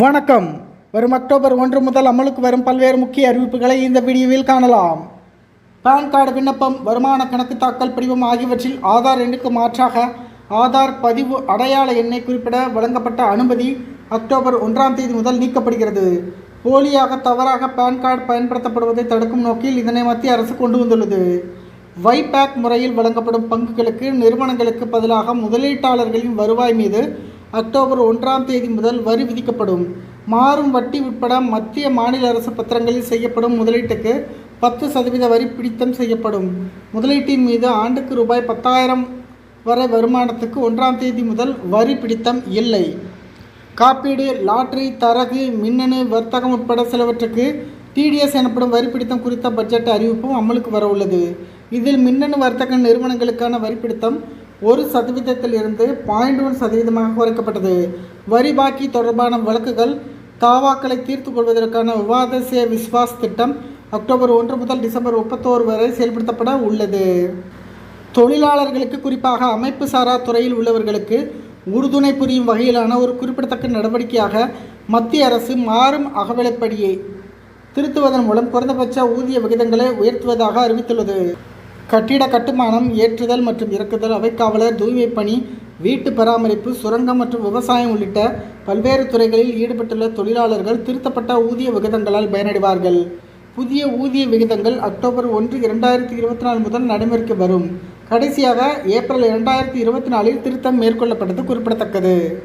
வணக்கம். வரும் அக்டோபர் ஒன்று முதல் அமலுக்கு வரும் பல்வேறு முக்கிய அறிவிப்புகளை இந்த வீடியோவில் காணலாம். பான் கார்டு விண்ணப்பம் வருமான கணக்கு தாக்கல் படிவம் ஆகியவற்றில் ஆதார் எண்ணுக்கு மாற்றாக ஆதார் பதிவு அடையாள எண்ணை குறிப்பிட வழங்கப்பட்ட அனுமதி அக்டோபர் ஒன்றாம் தேதி முதல் நீக்கப்படுகிறது. போலியாக தவறாக பான் கார்டு பயன்படுத்தப்படுவதை தடுக்கும் நோக்கில் இதனை மத்திய அரசு கொண்டு வந்துள்ளது. வைபேக் முறையில் வழங்கப்படும் பங்குகளுக்கு நிறுவனங்களுக்கு பதிலாக முதலீட்டாளர்களின் வருவாய் மீது அக்டோபர் ஒன்றாம் தேதி முதல் வரி விதிக்கப்படும். மாறும் வட்டி உட்பட மத்திய மாநில அரசு பத்திரங்களில் செய்யப்படும் முதலீட்டுக்கு பத்து சதவீத வரி பிடித்தம் செய்யப்படும். முதலீட்டின் மீது ஆண்டுக்கு ரூபாய் பத்தாயிரம் வரை வருமானத்துக்கு ஒன்றாம் தேதி முதல் வரி பிடித்தம் இல்லை. காப்பீடு லாட்டரி தரகு மின்னணு வர்த்தகம் உட்பட சிலவற்றுக்கு டிடிஎஸ் எனப்படும் வரி பிடித்தம் குறித்த பட்ஜெட் அறிவிப்பும் அமலுக்கு வர உள்ளது இதில் மின்னணு வர்த்தக நிறுவனங்களுக்கான வரி பிடித்தம் ஒரு சதவீதத்தில் இருந்து பாயிண்ட் ஒன் சதவீதமாக குறைக்கப்பட்டது. வரி பாக்கி தொடர்பான வழக்குகள் தாவாக்களை தீர்த்து கொள்வதற்கான விவாத சே விஸ்வாஸ் திட்டம் அக்டோபர் ஒன்று முதல் டிசம்பர் முப்பத்தோரு வரை செயல்படுத்தப்பட உள்ளது. தொழிலாளர்களுக்கு குறிப்பாக அமைப்பு சாரா துறையில் உள்ளவர்களுக்கு உறுதுணை புரியும் வகையிலான ஒரு குறிப்பிடத்தக்க நடவடிக்கையாக மத்திய அரசு மாறும் அகவிலைப்படியை திருத்துவதன் மூலம் குறைந்தபட்ச ஊதிய விகிதங்களை உயர்த்துவதாக அறிவித்துள்ளது. கட்டிட கட்டுமானம் ஏற்றுதல் மற்றும் இறக்குதல் அவைக்காவலர் தூய்மைப் பணி வீட்டு பராமரிப்பு சுரங்கம் மற்றும் விவசாயம் உள்ளிட்ட பல்வேறு துறைகளில் ஈடுபட்டுள்ள தொழிலாளர்கள் திருத்தப்பட்ட ஊதிய விகிதங்களால் பயனடைவார்கள். புதிய ஊதிய விகிதங்கள் அக்டோபர் ஒன்று இரண்டாயிரத்தி இருபத்தி நாலு முதல் நடைமுறைக்கு வரும். கடைசியாக ஏப்ரல் இரண்டாயிரத்தி இருபத்தி நாலில் திருத்தம் மேற்கொள்ளப்பட்டது குறிப்பிடத்தக்கது.